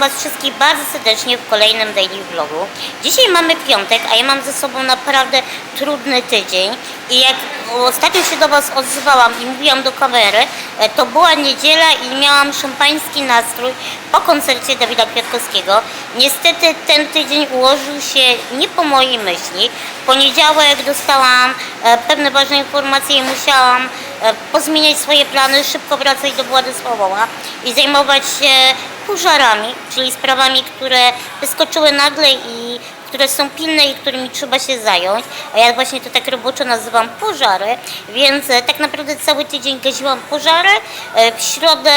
Was wszystkich bardzo serdecznie w kolejnym daily vlogu. Dzisiaj mamy piątek, a ja mam ze sobą naprawdę trudny tydzień. I jak ostatnio się do Was odzywałam i mówiłam do kamery, e, to była niedziela i miałam szampański nastrój po koncercie Dawida Kwiatkowskiego. Niestety ten tydzień ułożył się nie po mojej myśli. W poniedziałek dostałam e, pewne ważne informacje i musiałam e, pozmieniać swoje plany, szybko wracać do Władysławowa i zajmować się pożarami, czyli sprawami, które wyskoczyły nagle i które są pilne i którymi trzeba się zająć. A ja właśnie to tak roboczo nazywam pożary, więc e, tak naprawdę cały tydzień gaziłam pożary. E, W środę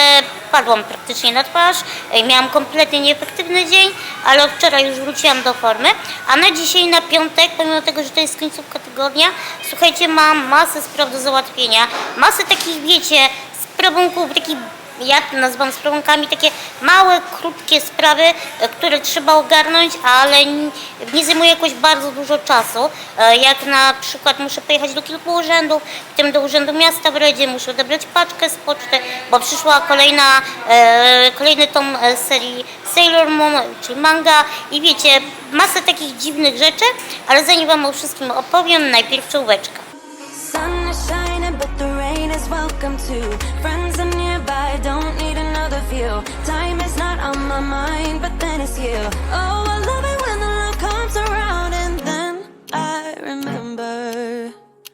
padłam praktycznie na twarz, e, miałam kompletnie nieefektywny dzień, ale od wczoraj już wróciłam do formy. A na dzisiaj, na piątek, pomimo tego, że to jest końcówka tygodnia, słuchajcie, mam masę spraw do załatwienia, masę takich, wiecie, sprawunków, takich ja to nazywam sprawonkami takie małe, krótkie sprawy, e, które trzeba ogarnąć, ale nie zajmuje jakoś bardzo dużo czasu. E, Jak na przykład muszę pojechać do kilku urzędów, w tym do Urzędu Miasta w Redzie, muszę odebrać paczkę z poczty, bo przyszła kolejna, e, kolejny tom serii Sailor Moon, czyli manga i wiecie, masę takich dziwnych rzeczy, ale zanim Wam o wszystkim opowiem, najpierw czołóweczka. Welcome. View. Time is not on my mind, but then it's you. Oh, I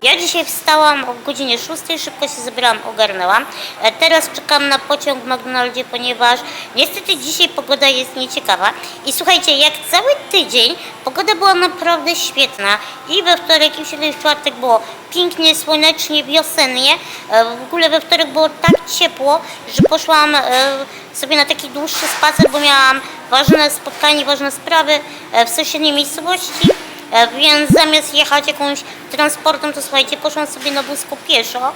Ja dzisiaj wstałam o godzinie 6, szybko się zebrałam, ogarnęłam. E, Teraz czekam na pociąg w McDonaldzie, ponieważ niestety dzisiaj pogoda jest nieciekawa. I słuchajcie, jak cały tydzień pogoda była naprawdę świetna. I we wtorek, i w środę, i w czwartek było pięknie, słonecznie, wiosennie. E, W ogóle we wtorek było tak ciepło, że poszłam e, sobie na taki dłuższy spacer, bo miałam ważne spotkanie, ważne sprawy w sąsiedniej miejscowości. E, Więc zamiast jechać jakąś transportem, to słuchajcie, poszłam sobie na wózku pieszo.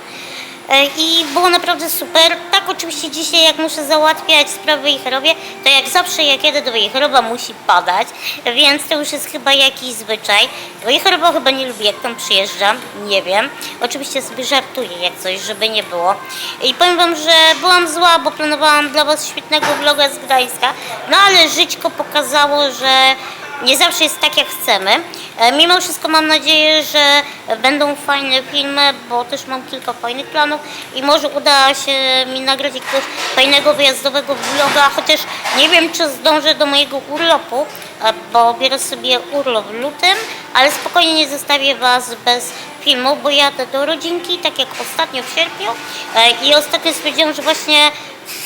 E, I było naprawdę super. Tak, oczywiście dzisiaj jak muszę załatwiać sprawy Wejherowie, to jak zawsze jak jedę do Wejherowa musi padać, więc to już jest chyba jakiś zwyczaj. Wejherowa chyba nie lubi jak tam przyjeżdżam, nie wiem. Oczywiście sobie żartuję jak coś, żeby nie było. I powiem Wam, że byłam zła, bo planowałam dla Was świetnego vloga z Gdańska, no ale żyćko pokazało, że nie zawsze jest tak, jak chcemy. E, Mimo wszystko mam nadzieję, że będą fajne filmy, bo też mam kilka fajnych planów i może uda się mi nagrać jakiegoś fajnego wyjazdowego vloga, chociaż nie wiem, czy zdążę do mojego urlopu, e, bo biorę sobie urlop w lutym, ale spokojnie nie zostawię Was bez filmu, bo jadę do rodzinki, tak jak ostatnio w sierpniu e, i ostatnio stwierdziłam, że właśnie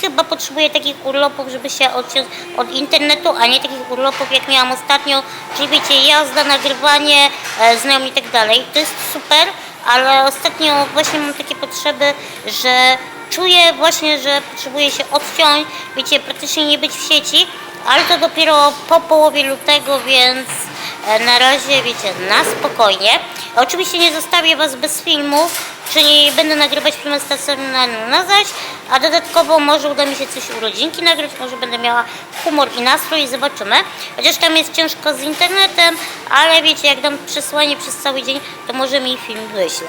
chyba potrzebuję takich urlopów, żeby się odciąć od internetu, a nie takich urlopów, jak miałam ostatnio, czyli wiecie, jazda, nagrywanie, e, znajomi i tak dalej. To jest super, ale ostatnio właśnie mam takie potrzeby, że czuję właśnie, że potrzebuję się odciąć, wiecie, praktycznie nie być w sieci, ale to dopiero po połowie lutego, więc e, na razie, wiecie, na spokojnie. Oczywiście nie zostawię Was bez filmów, czyli będę nagrywać filmy stacjonarne na zaś, a dodatkowo może uda mi się coś u rodzinki nagrać, może będę miała humor i nastrój i zobaczymy. Chociaż tam jest ciężko z internetem, ale wiecie, jak dam przesłanie przez cały dzień, to może mi film wyśle.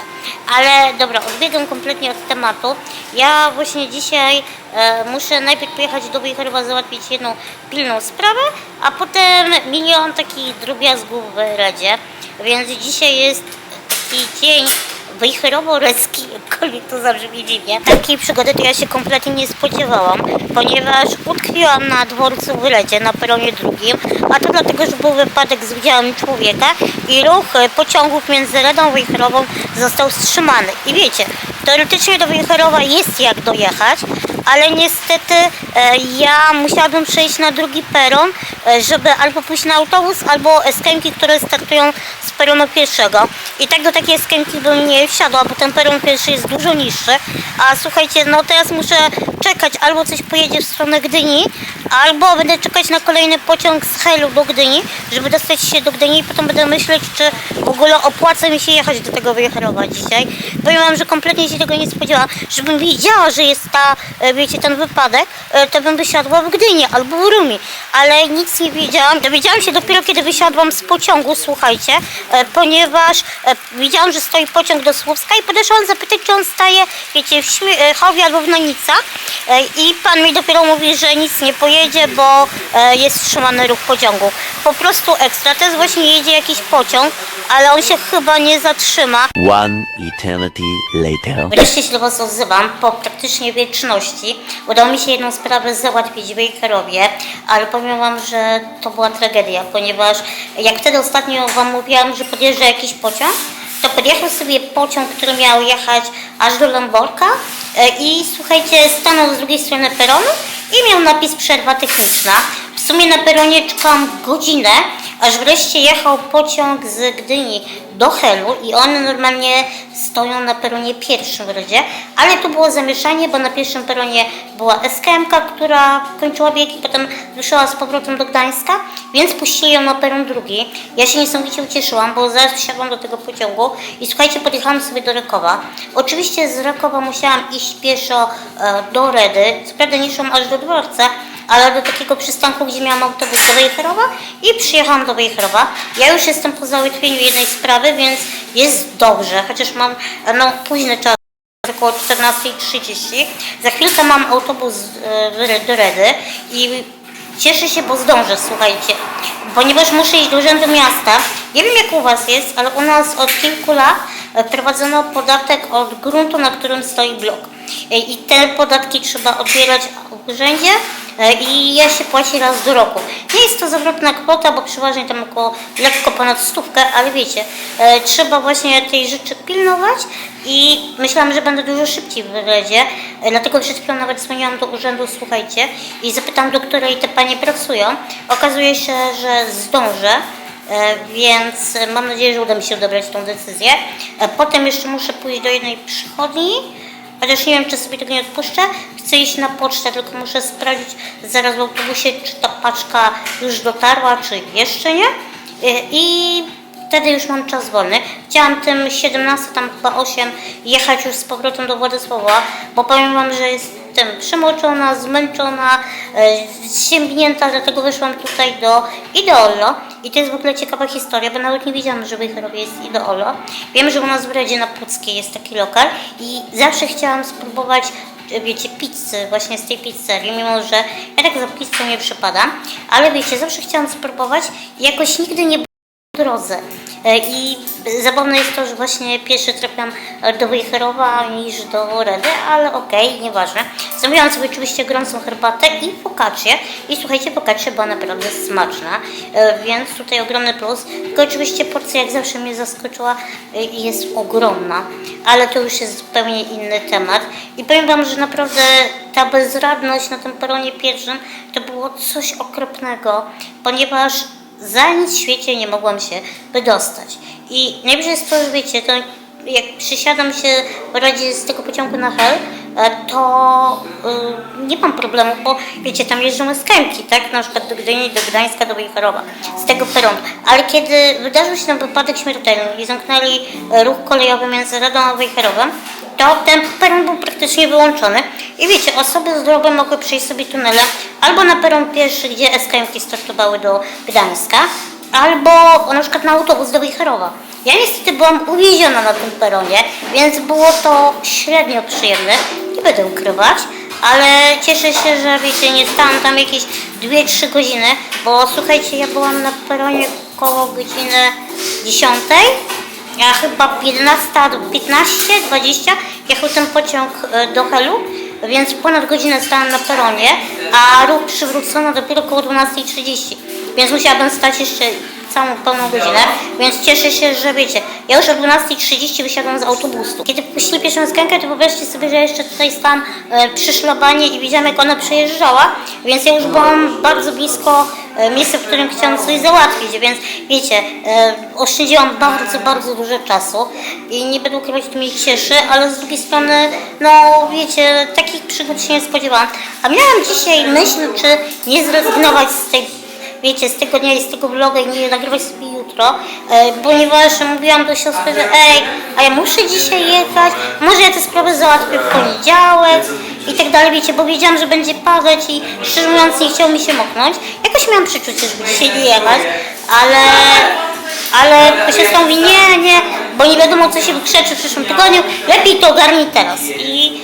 Ale dobra, odbiegam kompletnie od tematu. Ja właśnie dzisiaj e, muszę najpierw pojechać do Wejherowa, załatwić jedną pilną sprawę, a potem milion takich drobiazgów w Radzie. Więc dzisiaj jest taki dzień wejherowo-recki, jakkolwiek to zabrzmi dziwnie. Takiej przygody to ja się kompletnie nie spodziewałam, ponieważ utkwiłam na dworcu w Redzie, na peronie drugim, a to dlatego, że był wypadek z udziałem człowieka i ruch pociągów między Redą a Wejherową został wstrzymany. I wiecie, teoretycznie do Wejherowa jest jak dojechać, ale niestety e, ja musiałabym przejść na drugi peron, żeby albo pójść na autobus, albo eskenki, które startują z peronu pierwszego. I tak do takiej eskenki bym nie wsiadła, bo ten peron pierwszy jest dużo niższy. A słuchajcie, no teraz muszę czekać, albo coś pojedzie w stronę Gdyni, albo będę czekać na kolejny pociąg z Helu do Gdyni, żeby dostać się do Gdyni i potem będę myśleć, czy w ogóle opłaca mi się jechać do tego Wejherowa dzisiaj. Powiem wam, że kompletnie się tego nie spodziewałam. Żebym wiedziała, że jest ta, e, wiecie, ten wypadek, e, to bym wysiadła w Gdyni albo w Rumi. Ale nic nie wiedziałam. Dowiedziałam się dopiero, kiedy wysiadłam z pociągu, słuchajcie, e, ponieważ e, widziałam, że stoi pociąg do Słowska i podeszłam zapytać, czy on staje, wiecie, w Śmiechowie albo w Nonicach. E, I pan mi dopiero mówi, że nic nie pojedzie, bo e, jest wstrzymany ruch pociągu. Po prostu ekstra. Teraz właśnie jedzie jakiś pociąg, ale on się chyba nie zatrzyma. One eternity later. Wreszcie się do Was odzywam po praktycznie wieczności. Udało mi się jedną sprawę załatwić w Wejherowie, ale powiem Wam, że to była tragedia, ponieważ jak wtedy ostatnio Wam mówiłam, że podjeżdża jakiś pociąg, to podjechał sobie pociąg, który miał jechać aż do Ląborka e, i słuchajcie, stanął z drugiej strony peronu i miał napis przerwa techniczna. W sumie na peronie czekałam godzinę, aż wreszcie jechał pociąg z Gdyni do Helu i one normalnie stoją na peronie pierwszym w rodzie, ale tu było zamieszanie, bo na pierwszym peronie była SKMK, która kończyła bieg i potem ruszyła z powrotem do Gdańska, więc puścili ją na peron drugi. Ja się niesamowicie ucieszyłam, bo zaraz wsiadłam do tego pociągu i słuchajcie, podjechałam sobie do Rakowa. Oczywiście z Rakowa musiałam iść pieszo e, do Redy, co prawda nie szłam aż do dworca, ale do takiego przystanku, gdzie miałam autobus do Wejherowa i przyjechałam do Wejherowa. Ja już jestem po załatwieniu jednej sprawy, więc jest dobrze, chociaż mam no, późny czas około 14.30. Za chwilkę mam autobus e, do Redy i cieszę się, bo zdążę, słuchajcie, ponieważ muszę iść do urzędu miasta. Nie wiem jak u Was jest, ale u nas od kilku lat e, prowadzono podatek od gruntu, na którym stoi blok. E, I te podatki trzeba odbierać w urzędzie e, i je się płaci raz do roku. Nie jest to zawrotna kwota, bo przeważnie tam około lekko ponad stówkę, ale wiecie, trzeba właśnie tej rzeczy pilnować i myślałam, że będę dużo szybciej w Redzie, e, dlatego przed chwilą nawet dzwoniłam do urzędu, słuchajcie, i zapytałam, do której te panie pracują. Okazuje się, że zdążę. E, Więc mam nadzieję, że uda mi się odebrać tą decyzję. E, Potem jeszcze muszę pójść do jednej przychodni, chociaż nie wiem, czy sobie tego nie odpuszczę. Chcę iść na pocztę, tylko muszę sprawdzić zaraz w autobusie, czy ta paczka już dotarła, czy jeszcze nie. E, I wtedy już mam czas wolny. Chciałam tym 17, tam chyba 8 jechać już z powrotem do Władysława, bo powiem Wam, że jestem przemoczona, zmęczona, e, ziębnięta, dlatego wyszłam tutaj do Ideolo. I to jest w ogóle ciekawa historia, bo nawet nie wiedziałam, że w Wejherowie jest Ideolo. Wiem, że u nas w Redzie na Puckiej jest taki lokal i zawsze chciałam spróbować e, wiecie, pizzy właśnie z tej pizzerii, mimo że ja tak za pizzą nie przypadam, ale wiecie, zawsze chciałam spróbować i jakoś nigdy nie drodze. E, I zabawne jest to, że właśnie pierwszy trafiłam do Wejherowa niż do Redy, ale okej, nieważne. Zamówiłam sobie oczywiście gorącą herbatę i focaccię. I słuchajcie, focaccia była naprawdę smaczna, e, więc tutaj ogromny plus. Tylko oczywiście porcja jak zawsze mnie zaskoczyła e, jest ogromna, ale to już jest zupełnie inny temat. I powiem Wam, że naprawdę ta bezradność na tym peronie pierwszym to było coś okropnego, ponieważ za nic w świecie nie mogłam się wydostać. I to, że wiecie, to jak przysiadam się w razie z tego pociągu na Hel, e, to y, nie mam problemu, bo wiecie, tam jeżdżą skępki, tak? Na przykład do Gdyni, do Gdańska, do Wejherowa, z tego peronu. Ale kiedy wydarzył się tam wypadek śmiertelny i zamknęli e, ruch kolejowy między Radą a Wejherowem, to ten peron był praktycznie wyłączony. I wiecie, osoby zdrowe mogły przejść sobie tunelem albo na peron pierwszy, gdzie SKM-ki startowały do Gdańska, albo na przykład na autobus do Wejherowa. Ja niestety byłam uwięziona na tym peronie, więc było to średnio przyjemne, nie będę ukrywać, ale cieszę się, że wiecie, nie stałam tam jakieś 2-3 godziny, bo słuchajcie, ja byłam na peronie około godziny 10, a chyba 11, 15, 20 jechał ten pociąg e, do Helu, więc ponad godzinę stałam na peronie, a ruch przywrócono dopiero około 12.30, więc musiałabym stać jeszcze całą pełną godzinę, więc cieszę się, że wiecie, ja już o 12.30 wysiadłam z autobusu. Kiedy puścili pierwszą skankę, to wyobraźcie sobie, że ja jeszcze tutaj stałam e, przy szlabanie i widziałam, jak ona przejeżdżała, więc ja już byłam bardzo blisko e, miejsca, w którym chciałam coś załatwić, więc wiecie, e, oszczędziłam bardzo, bardzo dużo czasu i nie będę ukrywać, to mnie cieszy, ale z drugiej strony, no wiecie, takich przygód się nie spodziewałam. A miałam dzisiaj myśl, czy nie zrezygnować z tej wiecie, z tego dnia z tego vloga i nie nagrywać sobie jutro, e, ponieważ mówiłam do siostry, że ej, a ja muszę dzisiaj jechać, może ja tę sprawę załatwię w poniedziałek i tak dalej, wiecie, bo wiedziałam, że będzie padać i szczerze mówiąc nie chciało mi się moknąć. Jakoś miałam przeczucie, żeby dzisiaj nie jechać, ale, ale siostra mówi nie, nie, bo nie wiadomo co się wykrzeczy w przyszłym tygodniu, lepiej to ogarnij teraz. I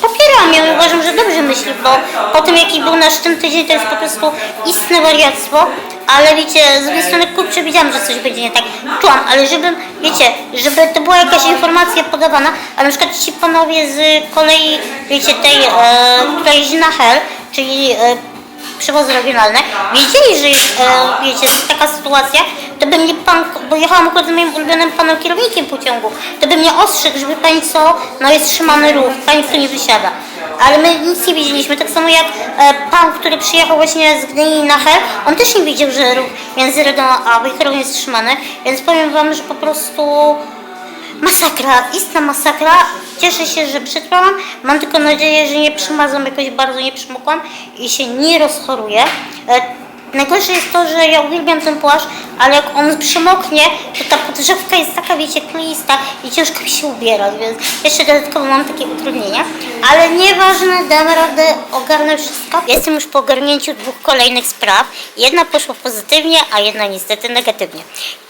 popieram ją uważam, że myśli, bo po tym jaki był nasz ten tydzień, to jest po prostu istne wariactwo, ale wiecie, z drugiej strony kurczę widziałam, że coś będzie nie tak, czułam, ale żebym, wiecie, żeby to była jakaś informacja podawana, a na przykład ci panowie z kolei, wiecie, tej, e, która jeździ na Hel, czyli e, przewozy regionalne, wiedzieli, że jest, e, wiecie, taka sytuacja, to by mnie pan, bo jechałam akurat z moim ulubionym panem kierownikiem pociągu, to by mnie ostrzegł, żeby pani co, no jest trzymany ruch, pani tu nie wysiada. Ale my nic nie wiedzieliśmy, tak samo jak e, pan, który przyjechał właśnie z Gdyni na Hel, on też nie wiedział, że ruch między Redą a Wejherą jest trzymany, więc powiem wam, że po prostu Masakra, istna masakra. Cieszę się, że przetrwałam. Mam tylko nadzieję, że nie przymazam jakoś bardzo, nie przymokłam i się nie rozchoruję. E, Najgorsze jest to, że ja uwielbiam ten płaszcz, ale jak on przymoknie, to ta podrzewka jest taka, wiecie, kleista i ciężko mi się ubierać, więc jeszcze dodatkowo mam takie utrudnienia. Ale nieważne, dam radę, ogarnę wszystko. Jestem już po ogarnięciu dwóch kolejnych spraw. Jedna poszła pozytywnie, a jedna niestety negatywnie.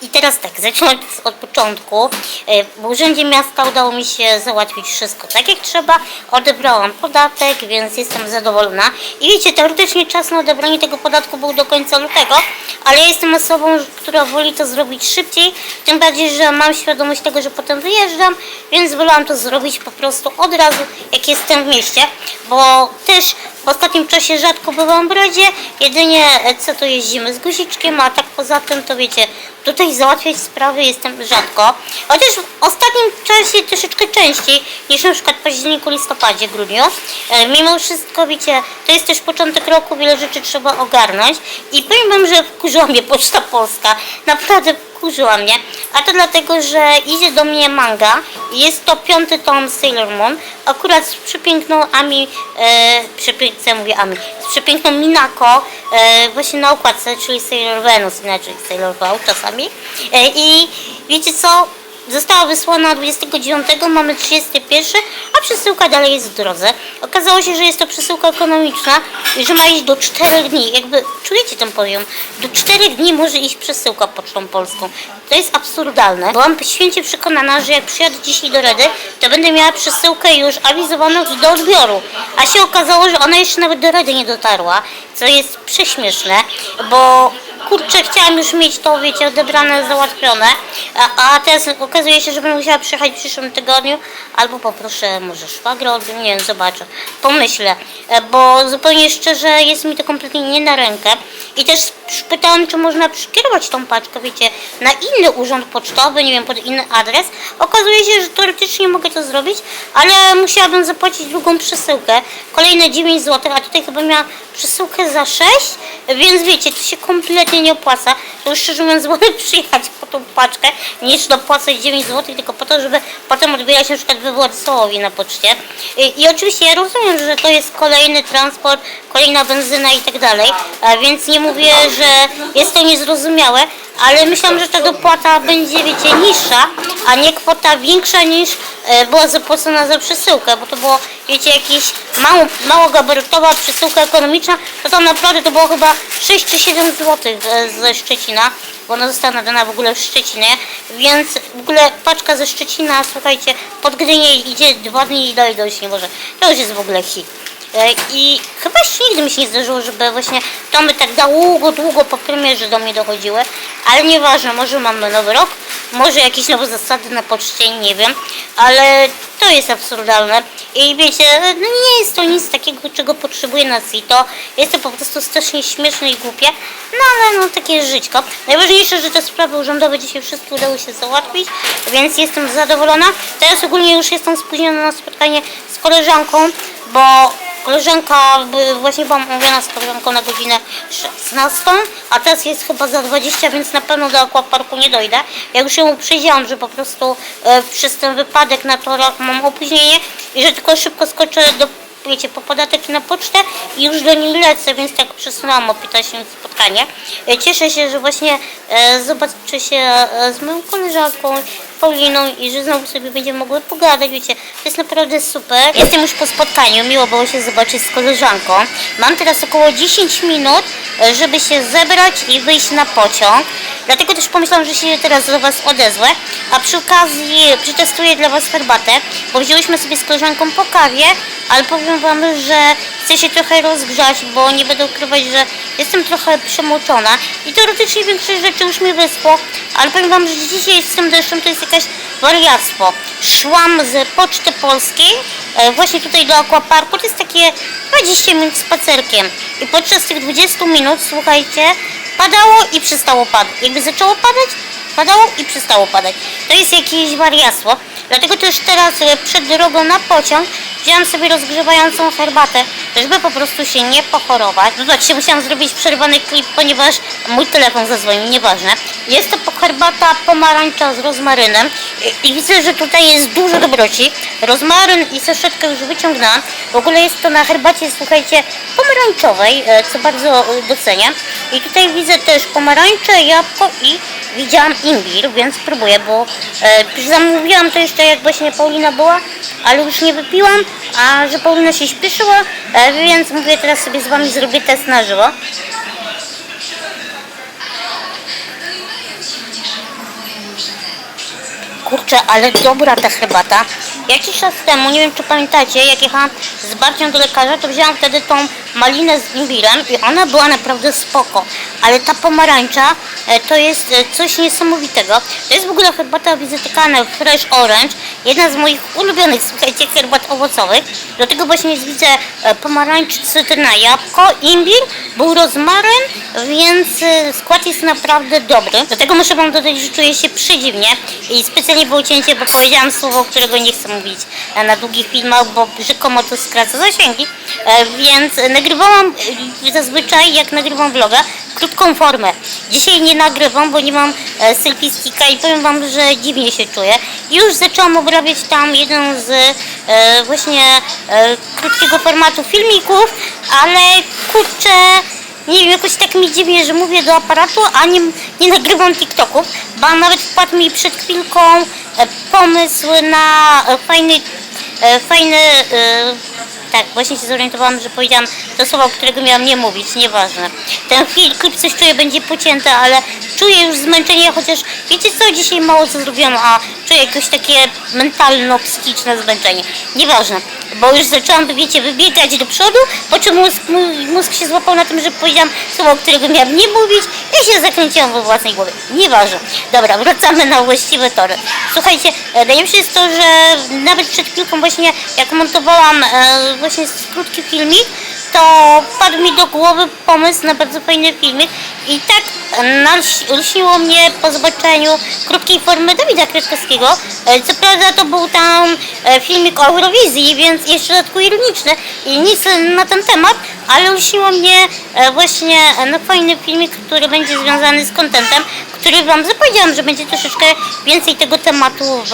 I teraz tak, zacznę od początku. E, W Urzędzie Miasta udało mi się załatwić wszystko tak jak trzeba. Odebrałam podatek, więc jestem zadowolona. I wiecie, teoretycznie czas na odebranie tego podatku był do końca lutego, ale ja jestem osobą, która woli to zrobić szybciej, tym bardziej, że mam świadomość tego, że potem wyjeżdżam, więc wolałam to zrobić po prostu od razu, jak jestem w mieście, bo też w ostatnim czasie rzadko bywam w Radzie, jedynie e, co to jeździmy z guziczkiem, a tak poza tym to wiecie, tutaj załatwiać sprawy jestem rzadko, chociaż w ostatnim czasie troszeczkę częściej niż na przykład w październiku, listopadzie, grudniu. E, Mimo wszystko wiecie, to jest też początek roku, wiele rzeczy trzeba ogarnąć i powiem wam, że wkurzyła mnie Poczta Polska, naprawdę wkurzyła mnie, a to dlatego, że idzie do mnie manga, jest to piąty tom Sailor Moon, akurat z przepiękną Ami, e, przepięknie mówię Ami, z przepiękną Minako, e, właśnie na okładce, czyli Sailor Venus, inaczej Sailor V czasami. E, I wiecie co? Została wysłana 29, mamy 31, a przesyłka dalej jest w drodze. Okazało się, że jest to przesyłka ekonomiczna i że ma iść do 4 dni. Jakby czujecie ten poziom? Do 4 dni może iść przesyłka pocztą polską. To jest absurdalne. Byłam święcie przekonana, że jak przyjadę dzisiaj do Redy, to będę miała przesyłkę już awizowaną do odbioru. A się okazało, że ona jeszcze nawet do Redy nie dotarła, co jest prześmieszne, bo kurczę, chciałam już mieć to, wiecie, odebrane, załatwione, a, a teraz okazuje się, że będę musiała przyjechać w przyszłym tygodniu, albo poproszę może szwagra, nie wiem, zobaczę, pomyślę, E, bo zupełnie szczerze jest mi to kompletnie nie na rękę. I też pytałam, czy można przekierować tą paczkę, wiecie, na inny urząd pocztowy, nie wiem, pod inny adres. Okazuje się, że teoretycznie mogę to zrobić, ale musiałabym zapłacić drugą przesyłkę, kolejne 9 zł, a tutaj chyba miała przesyłkę za 6, więc wiecie, to się kompletnie nie opłaca. To już szczerze mówiąc wolę przyjechać po tą paczkę, niż dopłacać 9 zł tylko po to, żeby potem odbierać na przykład Władysławowi na poczcie. I, I oczywiście ja rozumiem, że to jest kolejny transport, kolejna benzyna i tak dalej, więc nie mówię, że jest to niezrozumiałe, ale myślałam, że ta dopłata będzie, wiecie, niższa, a nie kwota większa niż e, była zapłacona za przesyłkę, bo to było, wiecie, jakieś mało, mało gabarytowa przesyłka ekonomiczna, to tam naprawdę to było chyba 6 czy 7 zł ze Szczecina, bo ona została nadana w ogóle w Szczecinie, więc w ogóle paczka ze Szczecina, słuchajcie, pod Gdynię idzie dwa dni i dalej dojść nie może. To już jest w ogóle hit. E, I chyba nigdy mi się nie zdarzyło, żeby właśnie tomy tak długo, długo po premierze do mnie dochodziły, ale nieważne, może mamy nowy rok, może jakieś nowe zasady na poczcie, nie wiem, ale to jest absurdalne i wiecie, no nie jest to nic takiego, czego potrzebuję na CITO, jest to po prostu strasznie śmieszne i głupie, no ale no takie żyćko. Najważniejsze, że te sprawy urzędowe dzisiaj wszystkie udało się załatwić, więc jestem zadowolona. Teraz ogólnie już jestem spóźniona na spotkanie z koleżanką, bo Koleżanka, właśnie byłam umówiona z koleżanką na godzinę 16, a teraz jest chyba za 20, więc na pewno do aquaparku nie dojdę. Ja już ją uprzedziłam, że po prostu e, przez ten wypadek na torach mam opóźnienie i że tylko szybko skoczę do wiecie, po podatek na pocztę i już do niej lecę, więc tak przesunęłam o 15 minut spotkanie. E, Cieszę się, że właśnie e, zobaczę się e, z moją koleżanką, Pauliną i że znowu sobie będziemy mogły pogadać, wiecie, to jest naprawdę super. Jestem już po spotkaniu, miło było się zobaczyć z koleżanką. Mam teraz około 10 minut, żeby się zebrać i wyjść na pociąg. Dlatego też pomyślałam, że się teraz do Was odezwę, a przy okazji przetestuję dla Was herbatę, bo wzięłyśmy sobie z koleżanką po kawie, ale powiem Wam, że chcę się trochę rozgrzać, bo nie będę ukrywać, że jestem trochę przemoczona i teoretycznie większość rzeczy już mi wyschło, ale powiem Wam, że dzisiaj z tym deszczem to jest jakaś wariactwo. Szłam z Poczty Polskiej e, właśnie tutaj do Aquaparku, to jest takie 20 minut spacerkiem i podczas tych 20 minut, słuchajcie, padało i przestało padać. Jakby zaczęło padać, padało i przestało padać. To jest jakieś wariactwo. Dlatego też teraz e, przed drogą na pociąg wziąłam sobie rozgrzewającą herbatę, żeby po prostu się nie pochorować. Zobaczcie, musiałam zrobić przerwany klip, ponieważ mój telefon zadzwonił, nieważne. Jest to herbata pomarańcza z rozmarynem i, i widzę, że tutaj jest dużo dobroci. Rozmaryn i saszetkę już wyciągnęłam. W ogóle jest to na herbacie, słuchajcie, pomarańczowej, e, co bardzo e, doceniam. I tutaj widzę też pomarańcze, jabłko i widziałam imbir, więc próbuję, bo e, zamówiłam to jeszcze jak właśnie Paulina była, ale już nie wypiłam, a że Paulina się śpieszyła, e, więc mówię teraz sobie z Wami zrobię test na żywo. Kurczę, ale dobra ta herbata. Jakiś czas temu, nie wiem czy pamiętacie, jak jechałam z Barcią do lekarza, to wzięłam wtedy tą malinę z imbirem i ona była naprawdę spoko. Ale ta pomarańcza e, to jest e, coś niesamowitego. To jest w ogóle herbata wizytykana Fresh Orange, jedna z moich ulubionych, słuchajcie, herbat owocowych. Do tego właśnie widzę e, pomarańcz, cytryna, jabłko, imbir, był rozmaryn, więc skład jest naprawdę dobry. Do tego muszę Wam dodać, że czuję się przedziwnie i specjalnie było cięcie, bo powiedziałam słowo, którego nie chcę mówić na długich filmach, bo rzekomo to skraca zasięgi, e, więc nagrywałam e, zazwyczaj, jak nagrywam vloga, krótką formę. Dzisiaj nie nagrywam, bo nie mam e, selfie sticka i powiem Wam, że dziwnie się czuję. Już zaczęłam obrabiać tam jeden z właśnie krótkiego formatu filmików, ale kurczę, nie wiem, jakoś tak mi dziwnie, że mówię do aparatu, a nie, nie nagrywam TikToków, bo nawet wpadł mi przed chwilką e, pomysł na e, fajny, e, fajny tak, właśnie się zorientowałam, że powiedziałam to słowo, którego miałam nie mówić, nieważne. Ten klip coś czuję będzie pocięty, ale czuję już zmęczenie, chociaż wiecie co, dzisiaj mało co zrobiłam, a czuję jakieś takie mentalno-psychiczne zmęczenie. Nieważne, bo już zaczęłam, wiecie, wybiegać do przodu, po czym mózg, mózg się złapał na tym, że powiedziałam słowo, którego miałam nie mówić i się zakręciłam we własnej głowie. Nieważne. Dobra, wracamy na właściwe tory. Słuchajcie, e, najlepsze jest to, że nawet przed chwilką właśnie, jak montowałam e, właśnie krótki filmik, to padł mi do głowy pomysł na bardzo fajny filmik i tak nals- lśniło mnie po zobaczeniu krótkiej formy Dawida Kwiatkowskiego. E, Co prawda to był tam e, filmik o Eurowizji, więc jeszcze dodatku ironiczny i nic na ten temat, ale lśniło mnie e, właśnie na fajny filmik, który będzie związany z kontentem, który Wam zapowiedziałam, że będzie troszeczkę więcej tego tematu w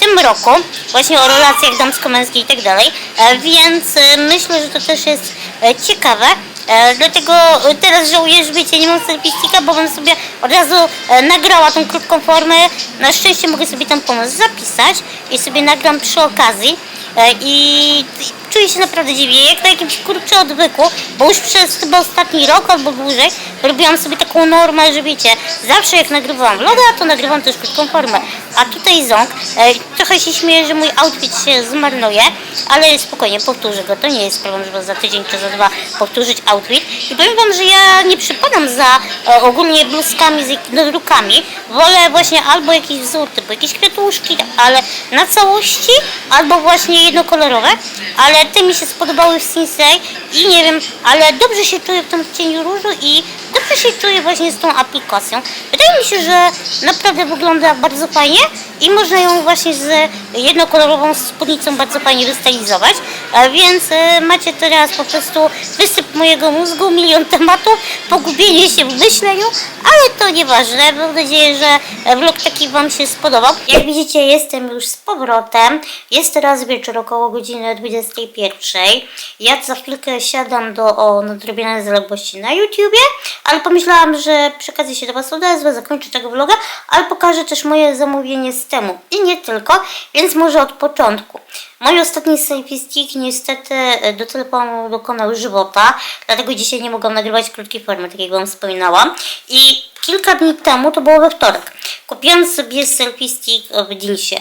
tym roku, właśnie o relacjach damsko-męskich i tak dalej, E, więc e, myślę, że to też jest e, ciekawe. E, dlatego e, teraz żałuję, że wiecie, nie mam selfie-sticka, bo bym sobie od razu e, nagrała tą krótką formę. Na szczęście mogę sobie tam pomysł zapisać i sobie nagram przy okazji. E, I czuję się naprawdę dziwnie, jak na jakimś kurczę odwyku, bo już przez chyba ostatni rok albo dłużej robiłam sobie taką normę, że wiecie, zawsze jak nagrywałam vloga, to nagrywam też krótką formę. A tutaj ząg, e, trochę się śmieję, że mój outfit się zmarnuje, ale spokojnie, powtórzę go, to nie jest problem, żeby za tydzień czy za dwa powtórzyć outfit. I powiem Wam, że ja nie przypadam za e, ogólnie bluzkami z jednodrukami, wolę właśnie albo jakiś wzór, typu jakieś kwiatuszki, ale na całości, albo właśnie jednokolorowe, ale te mi się spodobały w Sinsei i nie wiem, ale dobrze się czuję w tym cieniu różu i dobrze się czuję właśnie z tą aplikacją. Wydaje mi się, że naprawdę wygląda bardzo fajnie i można ją właśnie z jednokolorową spódnicą bardzo fajnie wystylizować, E, więc e, macie teraz po prostu wysyp mojego mózgu, milion tematów, pogubienie się w myśleniu, ale to nieważne. Mam nadzieję, że e, vlog taki Wam się spodobał. Jak widzicie, jestem już z powrotem. Jest teraz wieczór około godziny 21. Ja za chwilkę siadam do o, nadrobienia zaległości na YouTubie, ale pomyślałam, że przy okazji się do Was odezwę, zakończę tego vloga, ale pokażę też moje zamówienie z temu i nie tylko, więc może od początku. Mój ostatni selfie stick niestety e, do telefonu dokonał żywota, dlatego dzisiaj nie mogłam nagrywać krótkiej formy, tak jak wam wspominałam. I kilka dni temu, to było we wtorek, kupiłam sobie selfie w Dealsie.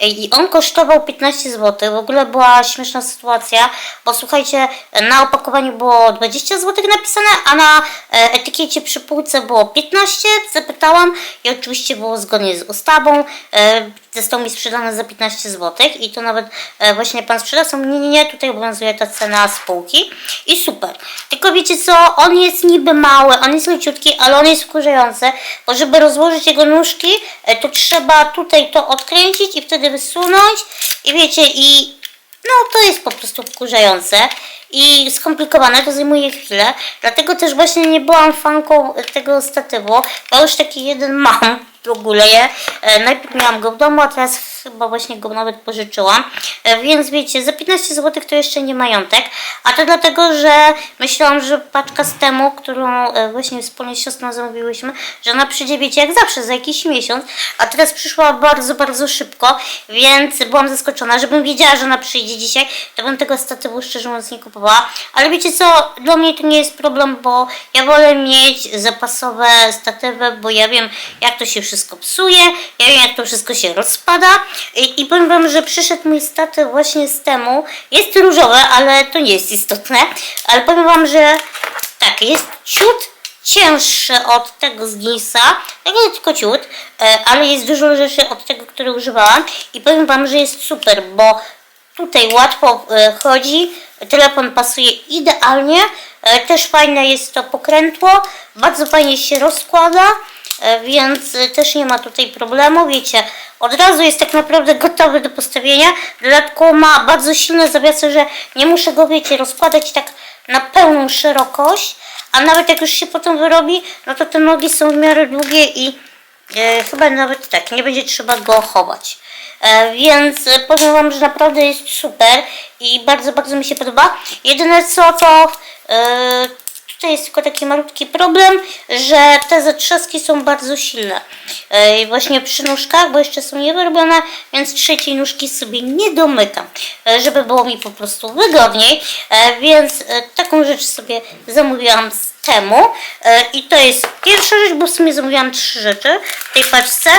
I on kosztował 15 zł. W ogóle była śmieszna sytuacja, bo słuchajcie, na opakowaniu było 20 zł napisane, a na e, etykiecie przy półce było 15. Zapytałam i oczywiście było zgodnie z ustawą. Został mi sprzedany za 15 zł i to nawet e, właśnie pan sprzedawca mówi, nie, nie, nie, tutaj obowiązuje ta cena spółki. I super. Tylko wiecie co, on jest niby mały, on jest leciutki, ale on jest wkurzający, bo żeby rozłożyć jego nóżki, e, to trzeba tutaj to odkręcić i wtedy wysunąć. I wiecie, i no to jest po prostu wkurzające i skomplikowane, to zajmuje chwilę, dlatego też właśnie nie byłam fanką tego statywu, bo już taki jeden mam w ogóle je. E, najpierw miałam go w domu, a teraz chyba właśnie go nawet pożyczyłam. E, więc wiecie, za 15 zł to jeszcze nie majątek, a to dlatego, że myślałam, że paczka z temu, którą e, właśnie wspólnie z siostrą zamówiłyśmy, że ona przyjdzie, wiecie, jak zawsze, za jakiś miesiąc, a teraz przyszła bardzo, bardzo szybko, więc byłam zaskoczona, żebym wiedziała, że ona przyjdzie dzisiaj, to bym tego statywu szczerze mówiąc nie kupowała, ale wiecie co, dla mnie to nie jest problem, bo ja wolę mieć zapasowe statywy, bo ja wiem, jak to się wszystko psuje, ja wiem, jak to wszystko się rozpada. I, i powiem wam, że przyszedł mój statyw właśnie z temu, jest różowe, ale to nie jest istotne, ale powiem wam, że tak, jest ciut cięższy od tego z Ginsa, tego tylko ciut, e, ale jest dużo lżejszy od tego, który używałam i powiem wam, że jest super, bo tutaj łatwo e, chodzi, telefon pasuje idealnie, e, też fajne jest to pokrętło, bardzo fajnie się rozkłada, więc e, też nie ma tutaj problemu, wiecie, od razu jest tak naprawdę gotowy do postawienia, dodatkowo ma bardzo silne zawiasy, że nie muszę go, wiecie, rozkładać tak na pełną szerokość, a nawet jak już się potem wyrobi, no to te nogi są w miarę długie i e, chyba nawet tak, nie będzie trzeba go chować. E, więc e, powiem Wam, że naprawdę jest super i bardzo, bardzo mi się podoba. Jedyne co to e, tutaj jest tylko taki malutki problem, że te zatrzaski są bardzo silne. E, właśnie przy nóżkach, bo jeszcze są niewyrobione, więc trzeciej nóżki sobie nie domykam, e, żeby było mi po prostu wygodniej. E, więc taką rzecz sobie zamówiłam z temu. E, I to jest pierwsza rzecz, bo w sumie zamówiłam trzy rzeczy w tej paczce.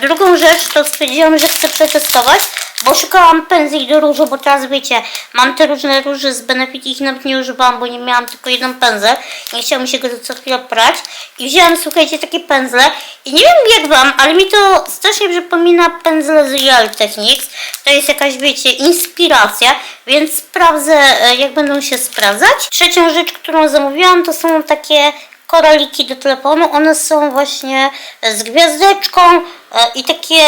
Drugą rzecz to stwierdziłam, że chcę przetestować, bo szukałam pędzli do różu, bo teraz wiecie, mam te różne róże z Benefit, ich nawet nie używałam, bo nie miałam tylko jedną pędzę. Nie chciało mi się go co chwilę prać. I wzięłam, słuchajcie, takie pędzle. I nie wiem jak wam, ale mi to strasznie przypomina pędzle z Real Techniques. To jest jakaś, wiecie, inspiracja, więc sprawdzę, e, jak będą się sprawdzać. Trzecią rzecz, którą zamówiłam, to są takie koraliki do telefonu. One są właśnie z gwiazdeczką e, i takie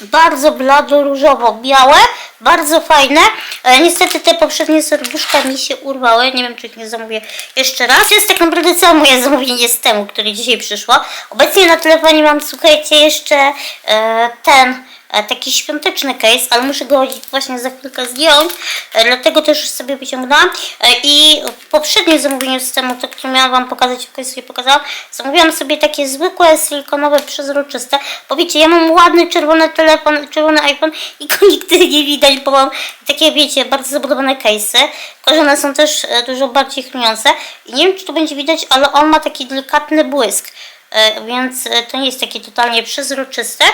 bardzo blado różowo-białe, bardzo fajne. E, niestety te poprzednie serduszka mi się urwały, nie wiem czy ich nie zamówię jeszcze raz. Jest tak naprawdę całe moje zamówienie z temu, które dzisiaj przyszło. Obecnie na telefonie mam, słuchajcie, jeszcze e, ten taki świąteczny case, ale muszę go właśnie za chwilkę zdjąć, e, dlatego też już sobie wyciągnęłam. E, i w poprzednim zamówieniu systemu, to które miałam Wam pokazać, w sobie pokazałam, zamówiłam sobie takie zwykłe, silikonowe, przezroczyste, bo wiecie, ja mam ładny czerwony telefon, czerwony iPhone i go nigdy nie widać, bo mam takie, wiecie, bardzo zabudowane case'y, tylko one są też e, dużo bardziej chrumiące i nie wiem, czy to będzie widać, ale on ma taki delikatny błysk. E, więc e, to nie jest takie totalnie przezroczyste.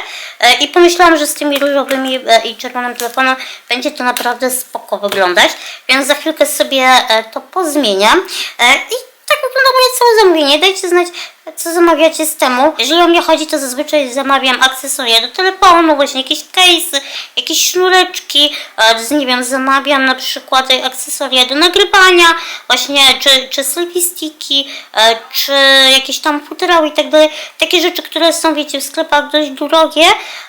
E, i pomyślałam, że z tymi różowymi i czerwonym telefonem będzie to naprawdę spoko wyglądać, więc za chwilkę sobie to pozmieniam. I tak wygląda moje całe zamówienie. Dajcie znać, co zamawiacie z temu. Jeżeli o mnie chodzi, to zazwyczaj zamawiam akcesoria do telefonu, właśnie jakieś case'y, jakieś sznureczki, nie wiem, zamawiam na przykład akcesoria do nagrywania, właśnie czy, czy selfie sticki, e, czy jakieś tam futerały i tak dalej. Takie rzeczy, które są, wiecie, w sklepach dość drogie,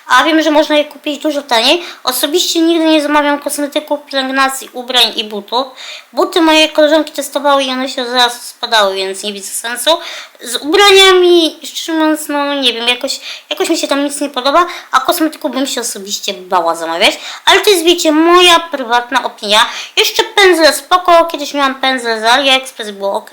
a wiem, że można je kupić dużo taniej. Osobiście nigdy nie zamawiam kosmetyków, pielęgnacji, ubrań i butów. Buty moje koleżanki testowały i one się zaraz spadały, więc nie widzę sensu. Z ubrań ubraniami, szczerze mówiąc, no nie wiem, jakoś, jakoś mi się tam nic nie podoba, a kosmetyku bym się osobiście bała zamawiać, ale to jest, wiecie, moja prywatna opinia. Jeszcze pędzle spoko, kiedyś miałam pędzle z AliExpress, było ok,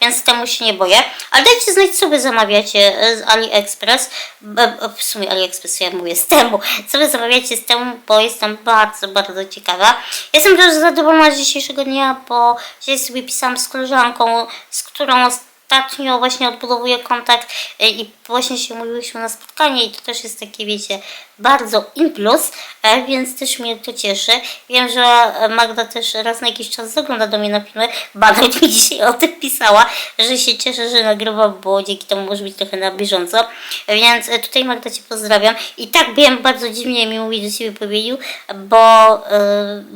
więc temu się nie boję, ale dajcie znać, co wy zamawiacie z AliExpress, E, e, w sumie AliExpress, ja mówię z temu, co wy zamawiacie z temu, bo jestem bardzo, bardzo ciekawa. Jestem też zadowolona z dzisiejszego dnia, bo dzisiaj sobie pisałam z koleżanką, z którą właśnie odbudowuję kontakt e, i właśnie się umówiłyśmy na spotkanie i to też jest takie, wiecie, bardzo in plus, e, więc też mnie to cieszy. Wiem, że Magda też raz na jakiś czas zagląda do mnie na filmy, ba, nawet mi dzisiaj o tym pisała, że się cieszę, że nagrywa, bo dzięki temu może być trochę na bieżąco, więc e, tutaj Magda Cię pozdrawiam. I tak wiem, bardzo dziwnie mi mówi do Ciebie powiedział, bo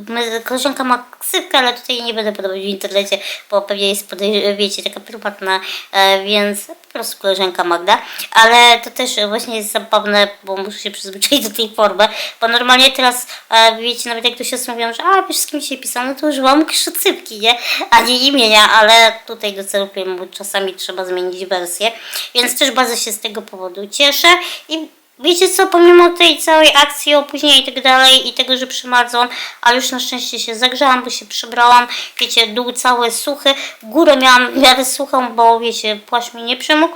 my, koleżanka ma ksywkę, ale tutaj nie będę podawać w internecie, bo pewnie jest, wiecie, taka prywatna, e, więc po prostu koleżanka Magda, ale to też właśnie jest zabawne, bo muszę się przyzwyczaić do tej formy, bo normalnie teraz, e, wiecie, nawet jak do siostry mówią, że a, wiesz z kim się pisałam, no to używam krzycypki, nie, a nie imienia, ale tutaj do celu filmu czasami trzeba zmienić wersję, więc też bardzo się z tego powodu cieszę. I Wiecie co, pomimo tej całej akcji, opóźnienia i tak dalej i tego, że przymarzłam, ale już na szczęście się zagrzałam, bo się przebrałam, wiecie, dół cały suchy, górę miałam miarę suchą, bo wiecie, płaszcz mi nie przemógł,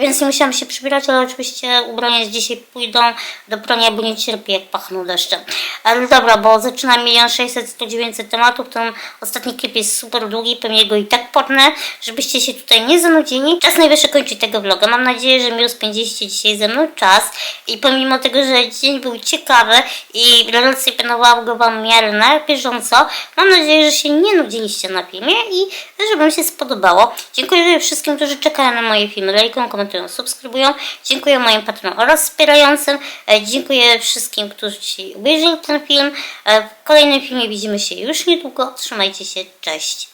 więc nie musiałam się przybierać, ale oczywiście ubrania z dzisiaj pójdą do prania, bo nie cierpię jak pachną deszczem. Ale dobra, bo zaczynam 1 600 100 900 tematów, ten ostatni klip jest super długi, pewnie go i tak potnę, żebyście się tutaj nie zanudzili. Czas najwyższy kończyć tego vloga. Mam nadzieję, że miło spędziliście dzisiaj ze mną czas i pomimo tego, że dzień był ciekawy i relacje planowałam go Wam w miarę na bieżąco, mam nadzieję, że się nie nudziliście na filmie i że Wam się spodobało. Dziękuję wszystkim, którzy czekają na moje filmy, lajkują, komentują, subskrybują. Dziękuję moim patronom oraz wspierającym. E, Dziękuję wszystkim, którzy dzisiaj obejrzeli ten film. E, W kolejnym filmie widzimy się już niedługo. Trzymajcie się, cześć.